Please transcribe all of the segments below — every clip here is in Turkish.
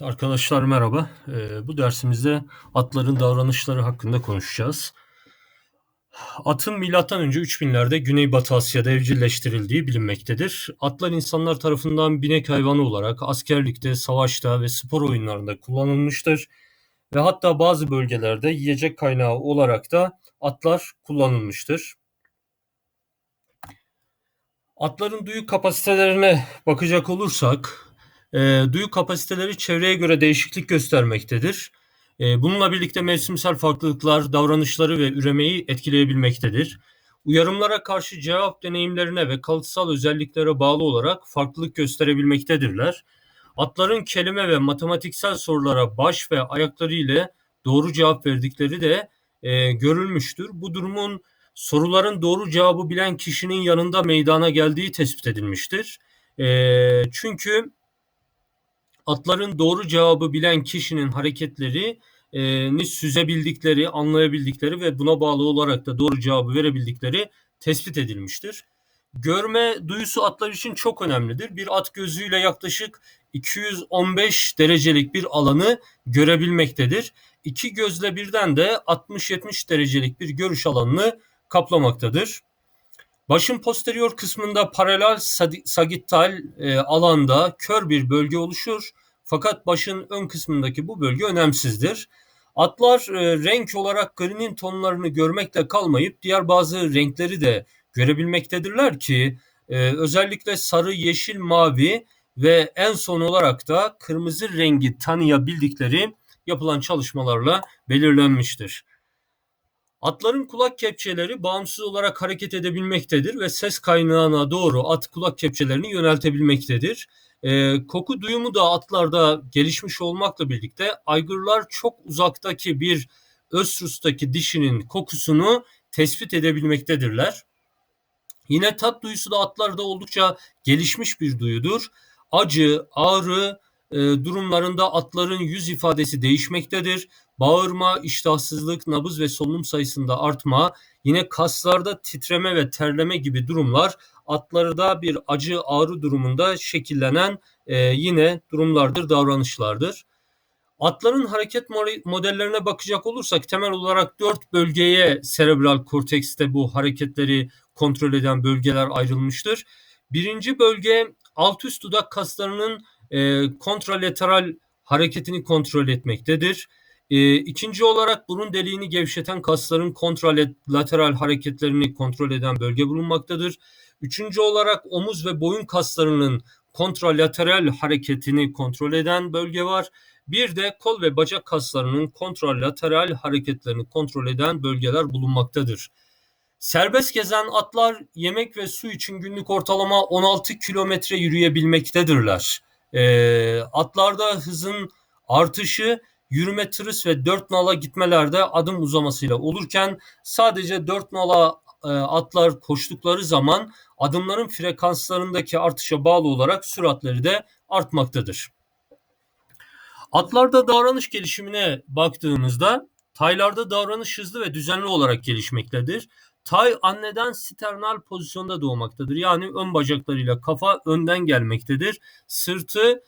Arkadaşlar merhaba. Ee, bu dersimizde atların davranışları hakkında konuşacağız. Atın M.Ö. 3000'lerde Güneybatı Asya'da evcilleştirildiği bilinmektedir. Atlar insanlar tarafından binek hayvanı olarak askerlikte, savaşta ve spor oyunlarında kullanılmıştır. Ve hatta bazı bölgelerde yiyecek kaynağı olarak da atlar kullanılmıştır. Atların duyu kapasitelerine bakacak olursak e, duyu kapasiteleri çevreye göre değişiklik göstermektedir. E, bununla birlikte mevsimsel farklılıklar davranışları ve üremeyi etkileyebilmektedir. Uyarımlara karşı cevap deneyimlerine ve kalıtsal özelliklere bağlı olarak farklılık gösterebilmektedirler. Atların kelime ve matematiksel sorulara baş ve ayakları ile doğru cevap verdikleri de e, görülmüştür. Bu durumun soruların doğru cevabı bilen kişinin yanında meydana geldiği tespit edilmiştir. E, çünkü atların doğru cevabı bilen kişinin hareketleri ni süzebildikleri, anlayabildikleri ve buna bağlı olarak da doğru cevabı verebildikleri tespit edilmiştir. Görme duyusu atlar için çok önemlidir. Bir at gözüyle yaklaşık 215 derecelik bir alanı görebilmektedir. İki gözle birden de 60-70 derecelik bir görüş alanını kaplamaktadır. Başın posterior kısmında paralel sagittal e, alanda kör bir bölge oluşur. Fakat başın ön kısmındaki bu bölge önemsizdir. Atlar e, renk olarak grinin tonlarını görmekte kalmayıp diğer bazı renkleri de görebilmektedirler ki e, özellikle sarı, yeşil, mavi ve en son olarak da kırmızı rengi tanıyabildikleri yapılan çalışmalarla belirlenmiştir. Atların kulak kepçeleri bağımsız olarak hareket edebilmektedir ve ses kaynağına doğru at kulak kepçelerini yöneltebilmektedir. E, koku duyumu da atlarda gelişmiş olmakla birlikte aygırlar çok uzaktaki bir östrustaki dişinin kokusunu tespit edebilmektedirler. Yine tat duyusu da atlarda oldukça gelişmiş bir duyudur. Acı, ağrı durumlarında atların yüz ifadesi değişmektedir. Bağırma, iştahsızlık, nabız ve solunum sayısında artma, yine kaslarda titreme ve terleme gibi durumlar atlarda bir acı ağrı durumunda şekillenen e, yine durumlardır, davranışlardır. Atların hareket modellerine bakacak olursak temel olarak dört bölgeye serebral kortekste bu hareketleri kontrol eden bölgeler ayrılmıştır. Birinci bölge alt üst dudak kaslarının e, kontralateral hareketini kontrol etmektedir. E, ikinci olarak burun deliğini gevşeten kasların kontralateral hareketlerini kontrol eden bölge bulunmaktadır. Üçüncü olarak omuz ve boyun kaslarının kontralateral hareketini kontrol eden bölge var. Bir de kol ve bacak kaslarının kontralateral hareketlerini kontrol eden bölgeler bulunmaktadır. Serbest gezen atlar yemek ve su için günlük ortalama 16 kilometre yürüyebilmektedirler. E, atlarda hızın artışı yürüme tırıs ve dört nala gitmelerde adım uzamasıyla olurken sadece dört nala e, atlar koştukları zaman adımların frekanslarındaki artışa bağlı olarak süratleri de artmaktadır. Atlarda davranış gelişimine baktığımızda taylarda davranış hızlı ve düzenli olarak gelişmektedir. Tay anneden sternal pozisyonda doğmaktadır. Yani ön bacaklarıyla kafa önden gelmektedir. Sırtı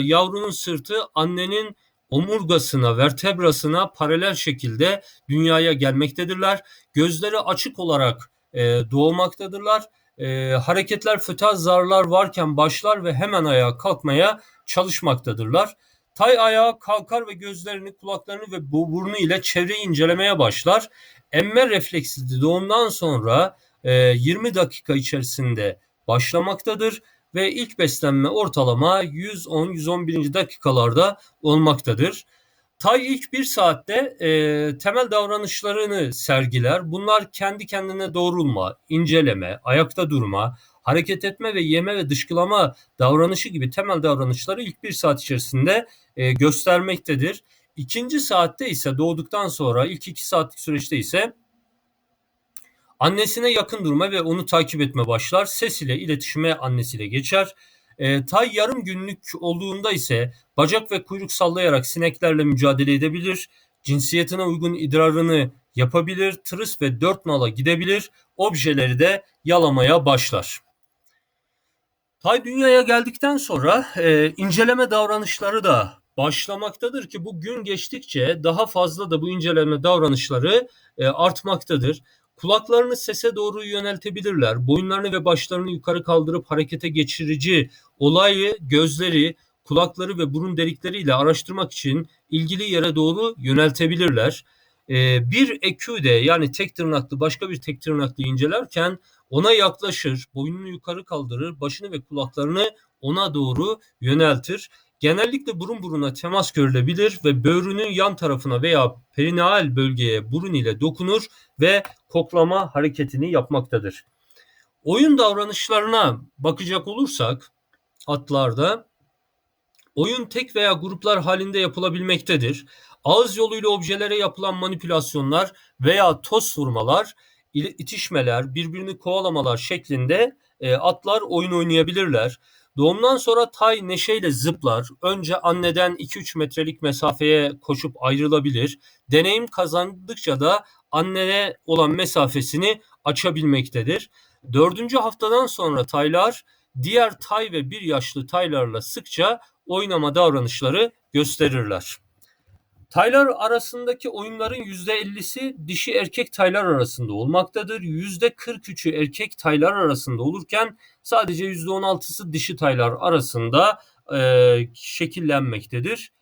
yavrunun sırtı annenin omurgasına, vertebrasına paralel şekilde dünyaya gelmektedirler. Gözleri açık olarak e, doğmaktadırlar. E, hareketler fötal zarlar varken başlar ve hemen ayağa kalkmaya çalışmaktadırlar. Tay ayağa kalkar ve gözlerini, kulaklarını ve burnu ile çevreyi incelemeye başlar. Emme refleksi doğumdan sonra e, 20 dakika içerisinde başlamaktadır ve ilk beslenme ortalama 110-111. dakikalarda olmaktadır. Tay ilk bir saatte e, temel davranışlarını sergiler. Bunlar kendi kendine doğrulma, inceleme, ayakta durma, hareket etme ve yeme ve dışkılama davranışı gibi temel davranışları ilk bir saat içerisinde e, göstermektedir. İkinci saatte ise doğduktan sonra ilk iki saatlik süreçte ise Annesine yakın durma ve onu takip etme başlar. Ses ile iletişime annesiyle geçer. E, tay yarım günlük olduğunda ise bacak ve kuyruk sallayarak sineklerle mücadele edebilir. Cinsiyetine uygun idrarını yapabilir. Tırıs ve dört nala gidebilir. Objeleri de yalamaya başlar. Tay dünyaya geldikten sonra e, inceleme davranışları da başlamaktadır ki bu gün geçtikçe daha fazla da bu inceleme davranışları e, artmaktadır. Kulaklarını sese doğru yöneltebilirler. Boyunlarını ve başlarını yukarı kaldırıp harekete geçirici olayı gözleri, kulakları ve burun delikleriyle araştırmak için ilgili yere doğru yöneltebilirler. Ee, bir eküde yani tek tırnaklı başka bir tek tırnaklı incelerken ona yaklaşır, boynunu yukarı kaldırır, başını ve kulaklarını ona doğru yöneltir. Genellikle burun buruna temas görülebilir ve böğrünün yan tarafına veya perineal bölgeye burun ile dokunur ve koklama hareketini yapmaktadır. Oyun davranışlarına bakacak olursak atlarda oyun tek veya gruplar halinde yapılabilmektedir. Ağız yoluyla objelere yapılan manipülasyonlar veya toz vurmalar, itişmeler, birbirini kovalamalar şeklinde e, atlar oyun oynayabilirler. Doğumdan sonra Tay neşeyle zıplar. Önce anneden 2-3 metrelik mesafeye koşup ayrılabilir. Deneyim kazandıkça da anneye olan mesafesini açabilmektedir. Dördüncü haftadan sonra taylar diğer tay ve bir yaşlı taylarla sıkça oynama davranışları gösterirler. Taylar arasındaki oyunların %50'si dişi erkek taylar arasında olmaktadır. %43'ü erkek taylar arasında olurken sadece %16'sı dişi taylar arasında e, şekillenmektedir.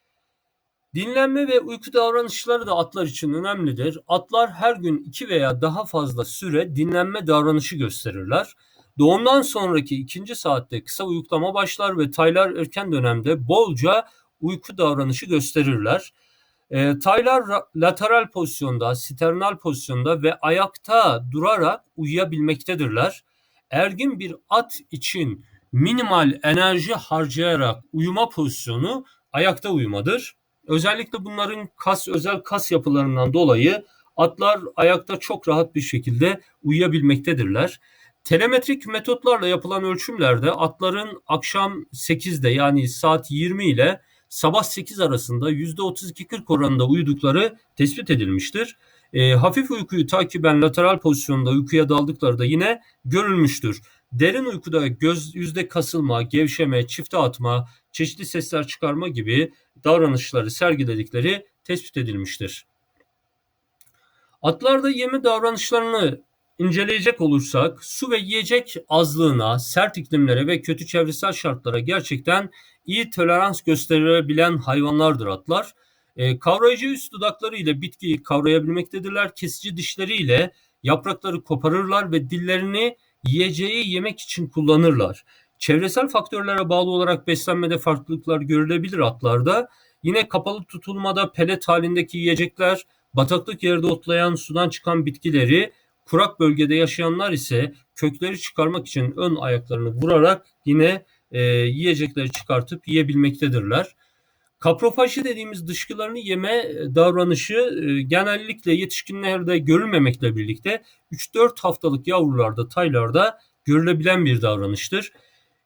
Dinlenme ve uyku davranışları da atlar için önemlidir. Atlar her gün iki veya daha fazla süre dinlenme davranışı gösterirler. Doğumdan sonraki ikinci saatte kısa uyuklama başlar ve taylar erken dönemde bolca uyku davranışı gösterirler. E, taylar lateral pozisyonda, sternal pozisyonda ve ayakta durarak uyuyabilmektedirler. Ergin bir at için minimal enerji harcayarak uyuma pozisyonu ayakta uyumadır. Özellikle bunların kas özel kas yapılarından dolayı atlar ayakta çok rahat bir şekilde uyuyabilmektedirler. Telemetrik metotlarla yapılan ölçümlerde atların akşam 8'de yani saat 20 ile sabah 8 arasında %32-40 oranında uyudukları tespit edilmiştir. E, hafif uykuyu takiben lateral pozisyonda uykuya daldıkları da yine görülmüştür. Derin uykuda göz yüzde kasılma, gevşeme, çifte atma, çeşitli sesler çıkarma gibi davranışları sergiledikleri tespit edilmiştir. Atlarda yeme davranışlarını inceleyecek olursak su ve yiyecek azlığına, sert iklimlere ve kötü çevresel şartlara gerçekten iyi tolerans gösterebilen hayvanlardır atlar. E, kavrayıcı üst dudakları ile bitkiyi kavrayabilmektedirler. Kesici dişleriyle yaprakları koparırlar ve dillerini yiyeceği yemek için kullanırlar. Çevresel faktörlere bağlı olarak beslenmede farklılıklar görülebilir atlarda. Yine kapalı tutulmada pelet halindeki yiyecekler, bataklık yerde otlayan sudan çıkan bitkileri, kurak bölgede yaşayanlar ise kökleri çıkarmak için ön ayaklarını vurarak yine e, yiyecekleri çıkartıp yiyebilmektedirler. Kaprofaji dediğimiz dışkılarını yeme e, davranışı e, genellikle yetişkinlerde görülmemekle birlikte 3-4 haftalık yavrularda, taylarda görülebilen bir davranıştır.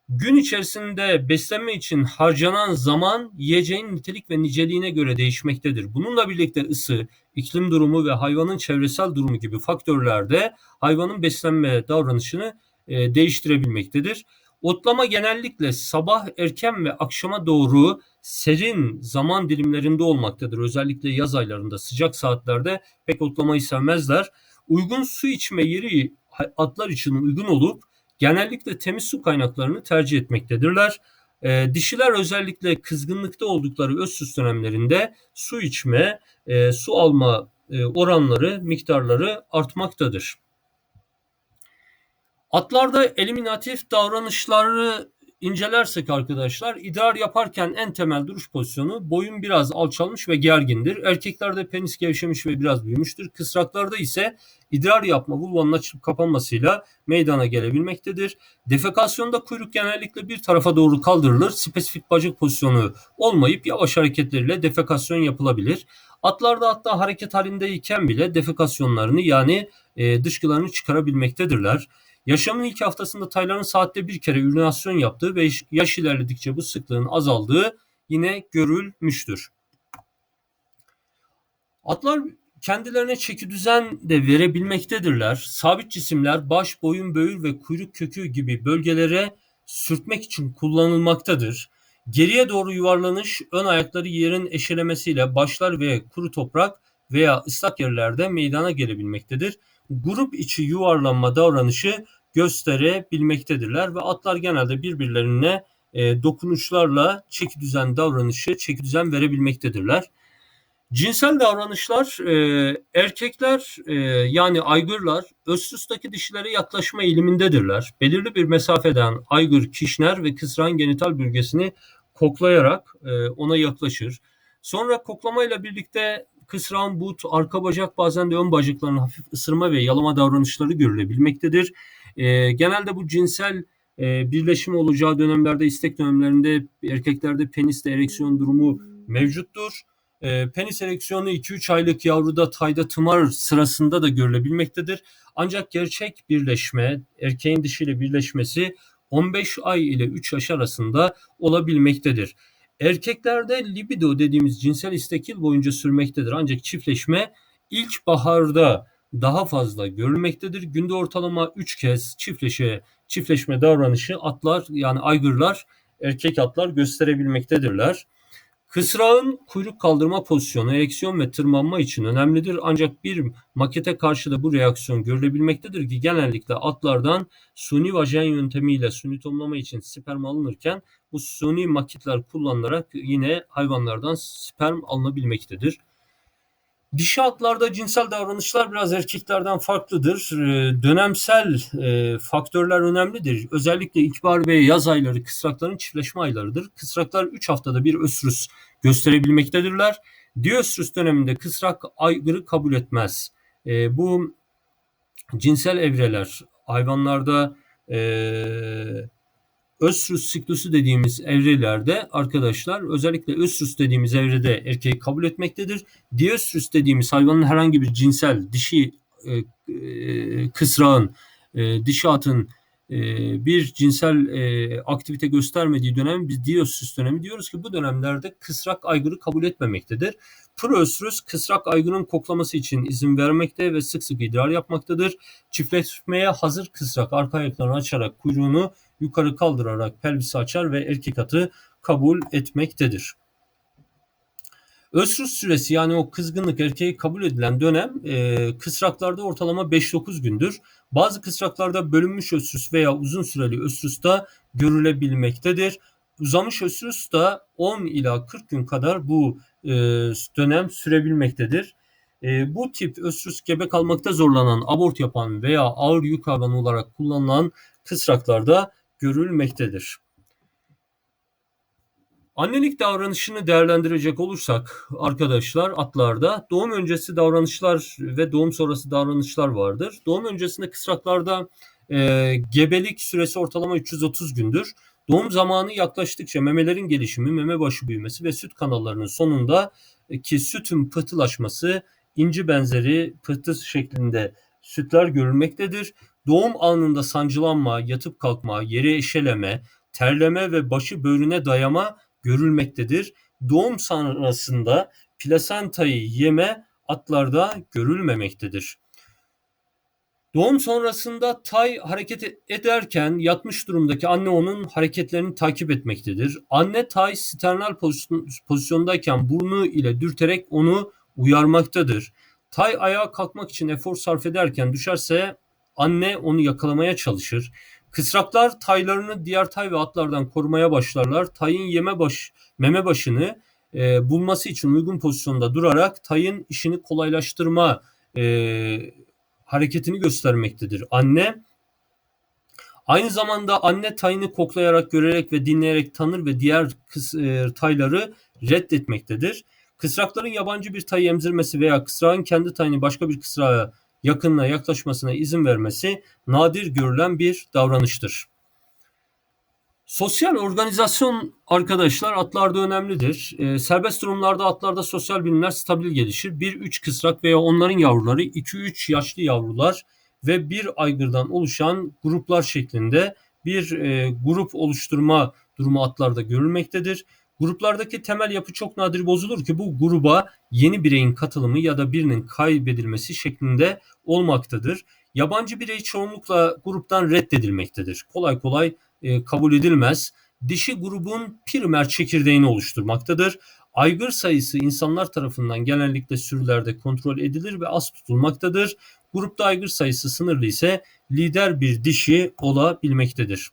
Gün içerisinde beslenme için harcanan zaman yiyeceğin nitelik ve niceliğine göre değişmektedir. Bununla birlikte ısı, iklim durumu ve hayvanın çevresel durumu gibi faktörlerde hayvanın beslenme davranışını e, değiştirebilmektedir. Otlama genellikle sabah erken ve akşama doğru serin zaman dilimlerinde olmaktadır. Özellikle yaz aylarında sıcak saatlerde pek otlamayı sevmezler. Uygun su içme yeri atlar için uygun olup genellikle temiz su kaynaklarını tercih etmektedirler. E, dişiler özellikle kızgınlıkta oldukları öz süs dönemlerinde su içme, e, su alma e, oranları, miktarları artmaktadır. Atlarda eliminatif davranışları incelersek arkadaşlar idrar yaparken en temel duruş pozisyonu boyun biraz alçalmış ve gergindir. Erkeklerde penis gevşemiş ve biraz büyümüştür. Kısraklarda ise idrar yapma vulvanın açılıp kapanmasıyla meydana gelebilmektedir. Defekasyonda kuyruk genellikle bir tarafa doğru kaldırılır. Spesifik bacak pozisyonu olmayıp yavaş hareketleriyle defekasyon yapılabilir. Atlarda hatta hareket halindeyken bile defekasyonlarını yani e, dışkılarını çıkarabilmektedirler. Yaşamın ilk haftasında tayların saatte bir kere ürinasyon yaptığı ve yaş ilerledikçe bu sıklığın azaldığı yine görülmüştür. Atlar kendilerine çeki düzen de verebilmektedirler. Sabit cisimler baş, boyun, böğür ve kuyruk kökü gibi bölgelere sürtmek için kullanılmaktadır. Geriye doğru yuvarlanış ön ayakları yerin eşelemesiyle başlar ve kuru toprak veya ıslak yerlerde meydana gelebilmektedir. Grup içi yuvarlanma davranışı gösterebilmektedirler ve atlar genelde birbirlerine e, dokunuşlarla çeki düzen davranışı, çeki düzen verebilmektedirler. Cinsel davranışlar e, erkekler e, yani aygırlar östrüstaki dişilere yaklaşma eğilimindedirler. Belirli bir mesafeden aygır kişner ve kısran genital bölgesini koklayarak e, ona yaklaşır. Sonra koklamayla birlikte kısran, but, arka bacak bazen de ön bacaklarının hafif ısırma ve yalama davranışları görülebilmektedir. E, genelde bu cinsel e, birleşim olacağı dönemlerde, istek dönemlerinde erkeklerde peniste ereksiyon durumu mevcuttur. E, penis ereksiyonu 2-3 aylık yavruda tayda tımar sırasında da görülebilmektedir. Ancak gerçek birleşme, erkeğin dişiyle birleşmesi 15 ay ile 3 yaş arasında olabilmektedir. Erkeklerde libido dediğimiz cinsel istek yıl boyunca sürmektedir. Ancak çiftleşme ilk baharda daha fazla görülmektedir. Günde ortalama 3 kez çiftleşe, çiftleşme davranışı atlar yani aygırlar erkek atlar gösterebilmektedirler. Kısrağın kuyruk kaldırma pozisyonu ereksiyon ve tırmanma için önemlidir ancak bir makete karşı da bu reaksiyon görülebilmektedir ki genellikle atlardan suni vajen yöntemiyle suni tomlama için sperm alınırken bu suni maketler kullanılarak yine hayvanlardan sperm alınabilmektedir. Dişi atlarda cinsel davranışlar biraz erkeklerden farklıdır. Ee, dönemsel e, faktörler önemlidir. Özellikle ilkbahar ve yaz ayları kısrakların çiftleşme aylarıdır. Kısraklar 3 haftada bir ösrüs gösterebilmektedirler. Diöstrüs döneminde kısrak aygırı kabul etmez. E, bu cinsel evreler hayvanlarda e, östrüs siklusu dediğimiz evrelerde arkadaşlar özellikle östrüs dediğimiz evrede erkeği kabul etmektedir. Diöstrüs dediğimiz hayvanın herhangi bir cinsel dişi e, e, kısrağın, e, dişi atın e, bir cinsel e, aktivite göstermediği dönem biz diöstrüs dönemi diyoruz ki bu dönemlerde kısrak aygırı kabul etmemektedir. Proöstrüs kısrak aygırın koklaması için izin vermekte ve sık sık idrar yapmaktadır. Çiftleşmeye hazır kısrak arka ayaklarını açarak kuyruğunu yukarı kaldırarak pelvisi açar ve erkek atı kabul etmektedir. Ösrüs süresi yani o kızgınlık erkeği kabul edilen dönem e, kısraklarda ortalama 5-9 gündür. Bazı kısraklarda bölünmüş ösrüs veya uzun süreli ösrüs da görülebilmektedir. Uzamış ösrüs da 10 ila 40 gün kadar bu e, dönem sürebilmektedir. E, bu tip ösrüs gebe kalmakta zorlanan, abort yapan veya ağır yük hayvanı olarak kullanılan kısraklarda görülmektedir. Annelik davranışını değerlendirecek olursak arkadaşlar atlarda doğum öncesi davranışlar ve doğum sonrası davranışlar vardır. Doğum öncesinde kısraklarda e, gebelik süresi ortalama 330 gündür. Doğum zamanı yaklaştıkça memelerin gelişimi, meme başı büyümesi ve süt kanallarının sonunda e, ki sütün pıhtılaşması inci benzeri pıhtı şeklinde sütler görülmektedir. Doğum anında sancılanma, yatıp kalkma, yere eşeleme, terleme ve başı böğrüne dayama görülmektedir. Doğum sonrasında plasentayı yeme atlarda görülmemektedir. Doğum sonrasında tay hareket ederken yatmış durumdaki anne onun hareketlerini takip etmektedir. Anne tay sternal pozisyondayken burnu ile dürterek onu uyarmaktadır. Tay ayağa kalkmak için efor sarf ederken düşerse anne onu yakalamaya çalışır. Kısraklar taylarını diğer tay ve atlardan korumaya başlarlar. Tayın yeme baş, meme başını e, bulması için uygun pozisyonda durarak tayın işini kolaylaştırma e, hareketini göstermektedir. Anne aynı zamanda anne tayını koklayarak, görerek ve dinleyerek tanır ve diğer kıs, e, tayları reddetmektedir. Kısrakların yabancı bir tayı emzirmesi veya kısrağın kendi tayını başka bir kısrağa yakınına yaklaşmasına izin vermesi nadir görülen bir davranıştır. Sosyal organizasyon arkadaşlar atlarda önemlidir. E, serbest durumlarda atlarda sosyal bilimler stabil gelişir. 1-3 kısrak veya onların yavruları 2-3 yaşlı yavrular ve bir aygırdan oluşan gruplar şeklinde bir e, grup oluşturma durumu atlarda görülmektedir. Gruplardaki temel yapı çok nadir bozulur ki bu gruba yeni bireyin katılımı ya da birinin kaybedilmesi şeklinde olmaktadır. Yabancı birey çoğunlukla gruptan reddedilmektedir. Kolay kolay e, kabul edilmez. dişi grubun primer çekirdeğini oluşturmaktadır. Aygır sayısı insanlar tarafından genellikle sürülerde kontrol edilir ve az tutulmaktadır. Grupta aygır sayısı sınırlı ise lider bir dişi olabilmektedir.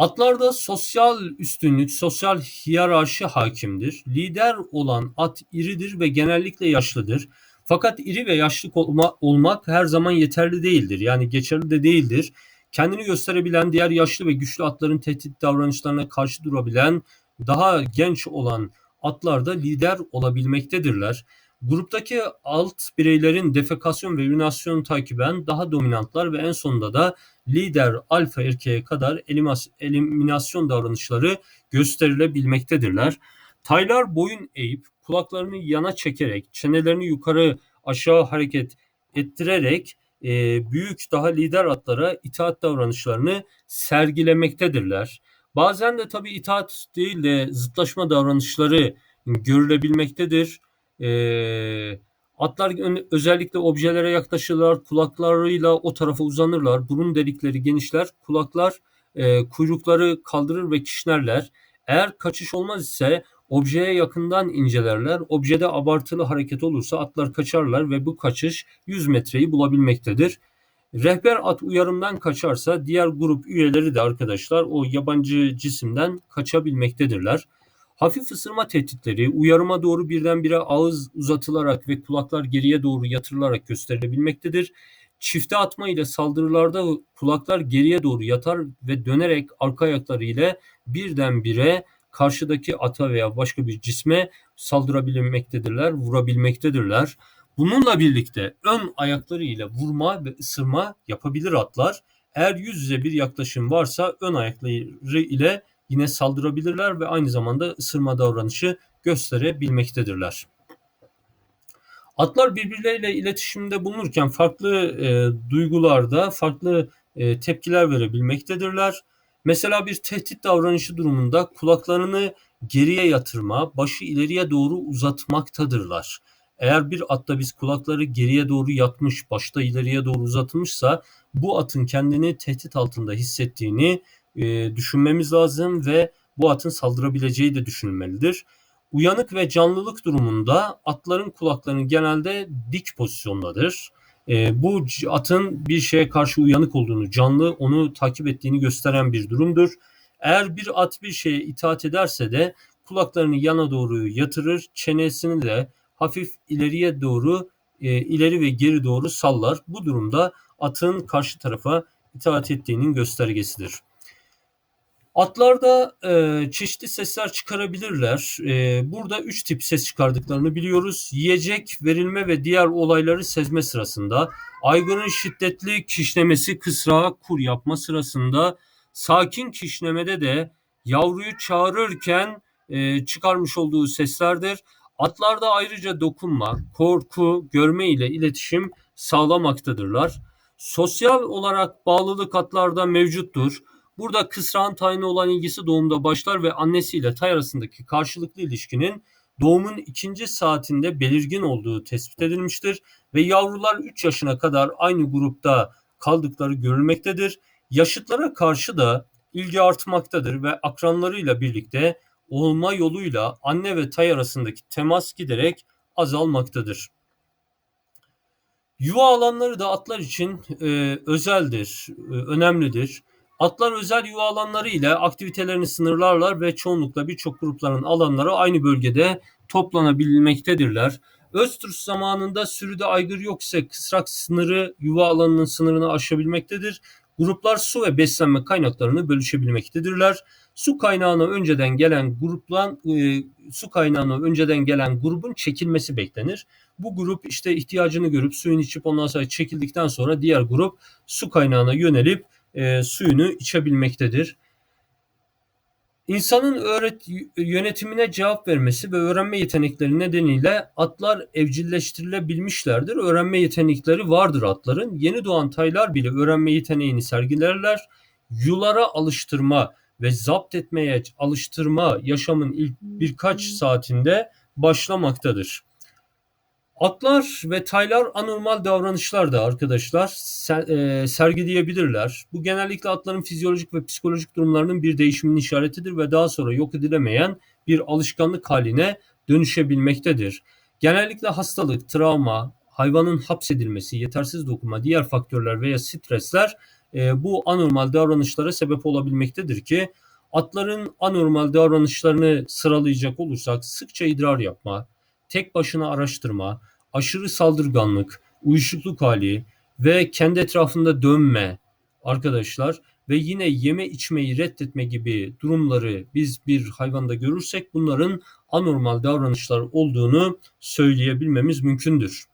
Atlarda sosyal üstünlük, sosyal hiyerarşi hakimdir. Lider olan at iridir ve genellikle yaşlıdır. Fakat iri ve yaşlı olma, olmak her zaman yeterli değildir. Yani geçerli de değildir. Kendini gösterebilen diğer yaşlı ve güçlü atların tehdit davranışlarına karşı durabilen daha genç olan atlar da lider olabilmektedirler. Gruptaki alt bireylerin defekasyon ve urinasyon takiben daha dominantlar ve en sonunda da lider alfa erkeğe kadar eliminasyon davranışları gösterilebilmektedirler. Taylar boyun eğip kulaklarını yana çekerek çenelerini yukarı aşağı hareket ettirerek e, büyük daha lider atlara itaat davranışlarını sergilemektedirler. Bazen de tabii itaat değil de zıtlaşma davranışları görülebilmektedir. E, atlar özellikle objelere yaklaşırlar, kulaklarıyla o tarafa uzanırlar, burun delikleri genişler, kulaklar e, kuyrukları kaldırır ve kişnerler. Eğer kaçış olmaz ise objeye yakından incelerler. Objede abartılı hareket olursa atlar kaçarlar ve bu kaçış 100 metreyi bulabilmektedir. Rehber at uyarımdan kaçarsa diğer grup üyeleri de arkadaşlar o yabancı cisimden kaçabilmektedirler. Hafif ısırma tehditleri uyarıma doğru birdenbire ağız uzatılarak ve kulaklar geriye doğru yatırılarak gösterilebilmektedir. Çifte atma ile saldırılarda kulaklar geriye doğru yatar ve dönerek arka ayakları ile birdenbire karşıdaki ata veya başka bir cisme saldırabilmektedirler, vurabilmektedirler. Bununla birlikte ön ayakları ile vurma ve ısırma yapabilir atlar. Eğer yüz yüze bir yaklaşım varsa ön ayakları ile yine saldırabilirler ve aynı zamanda ısırma davranışı gösterebilmektedirler. Atlar birbirleriyle iletişimde bulunurken farklı e, duygularda farklı e, tepkiler verebilmektedirler. Mesela bir tehdit davranışı durumunda kulaklarını geriye yatırma, başı ileriye doğru uzatmaktadırlar. Eğer bir atta biz kulakları geriye doğru yatmış, başta ileriye doğru uzatılmışsa bu atın kendini tehdit altında hissettiğini e, düşünmemiz lazım ve bu atın saldırabileceği de düşünülmelidir. Uyanık ve canlılık durumunda atların kulaklarının genelde dik pozisyondadır. E, bu atın bir şeye karşı uyanık olduğunu, canlı onu takip ettiğini gösteren bir durumdur. Eğer bir at bir şeye itaat ederse de kulaklarını yana doğru yatırır, çenesini de hafif ileriye doğru e, ileri ve geri doğru sallar. Bu durumda atın karşı tarafa itaat ettiğinin göstergesidir. Atlar da e, çeşitli sesler çıkarabilirler. E, burada üç tip ses çıkardıklarını biliyoruz. Yiyecek, verilme ve diğer olayları sezme sırasında, aygırın şiddetli kişnemesi kısrağa kur yapma sırasında, sakin kişnemede de yavruyu çağırırken e, çıkarmış olduğu seslerdir. Atlarda ayrıca dokunma, korku, görme ile iletişim sağlamaktadırlar. Sosyal olarak bağlılık atlarda mevcuttur. Burada kısrağın tayine olan ilgisi doğumda başlar ve annesiyle tay arasındaki karşılıklı ilişkinin doğumun ikinci saatinde belirgin olduğu tespit edilmiştir ve yavrular 3 yaşına kadar aynı grupta kaldıkları görülmektedir. Yaşıtlara karşı da ilgi artmaktadır ve akranlarıyla birlikte olma yoluyla anne ve tay arasındaki temas giderek azalmaktadır. Yuva alanları da atlar için e, özeldir, e, önemlidir. Atlar özel yuva alanları ile aktivitelerini sınırlarlar ve çoğunlukla birçok grupların alanları aynı bölgede toplanabilmektedirler. Öztürk zamanında sürüde aygır yok ise kısrak sınırı yuva alanının sınırını aşabilmektedir. Gruplar su ve beslenme kaynaklarını bölüşebilmektedirler. Su kaynağına önceden gelen gruplan e, su kaynağına önceden gelen grubun çekilmesi beklenir. Bu grup işte ihtiyacını görüp suyunu içip ondan sonra çekildikten sonra diğer grup su kaynağına yönelip e, suyunu içebilmektedir. İnsanın öğret yönetimine cevap vermesi ve öğrenme yetenekleri nedeniyle atlar evcilleştirilebilmişlerdir. Öğrenme yetenekleri vardır atların. Yeni doğan taylar bile öğrenme yeteneğini sergilerler. Yulara alıştırma ve zapt etmeye alıştırma yaşamın ilk birkaç saatinde başlamaktadır. Atlar ve taylar anormal davranışlar da arkadaşlar ser- e, sergileyebilirler. Bu genellikle atların fizyolojik ve psikolojik durumlarının bir değişiminin işaretidir ve daha sonra yok edilemeyen bir alışkanlık haline dönüşebilmektedir. Genellikle hastalık, travma, hayvanın hapsedilmesi, yetersiz dokuma, diğer faktörler veya stresler e, bu anormal davranışlara sebep olabilmektedir ki atların anormal davranışlarını sıralayacak olursak sıkça idrar yapma, tek başına araştırma, aşırı saldırganlık, uyuşukluk hali ve kendi etrafında dönme arkadaşlar ve yine yeme içmeyi reddetme gibi durumları biz bir hayvanda görürsek bunların anormal davranışlar olduğunu söyleyebilmemiz mümkündür.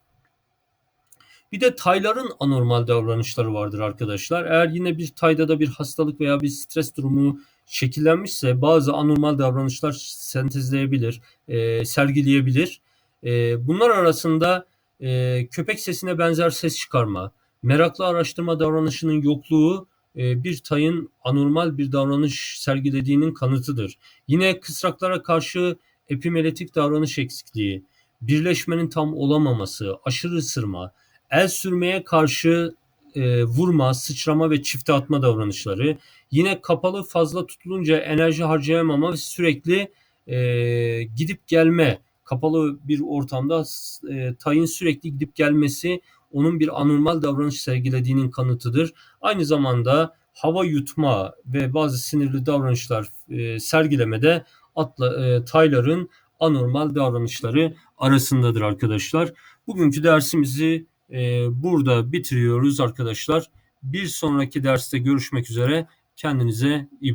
Bir de tayların anormal davranışları vardır arkadaşlar. Eğer yine bir tayda da bir hastalık veya bir stres durumu şekillenmişse bazı anormal davranışlar sentezleyebilir, e, sergileyebilir. E, bunlar arasında e, köpek sesine benzer ses çıkarma, meraklı araştırma davranışının yokluğu e, bir tayın anormal bir davranış sergilediğinin kanıtıdır. Yine kısraklara karşı epimeletik davranış eksikliği, birleşmenin tam olamaması, aşırı ısırma, el sürmeye karşı e, vurma, sıçrama ve çifte atma davranışları. Yine kapalı fazla tutulunca enerji harcayamama ve sürekli e, gidip gelme. Kapalı bir ortamda e, tayın sürekli gidip gelmesi onun bir anormal davranış sergilediğinin kanıtıdır. Aynı zamanda hava yutma ve bazı sinirli davranışlar e, sergilemede atla, e, tayların anormal davranışları arasındadır arkadaşlar. Bugünkü dersimizi e, burada bitiriyoruz arkadaşlar. Bir sonraki derste görüşmek üzere. Kendinize iyi bakın.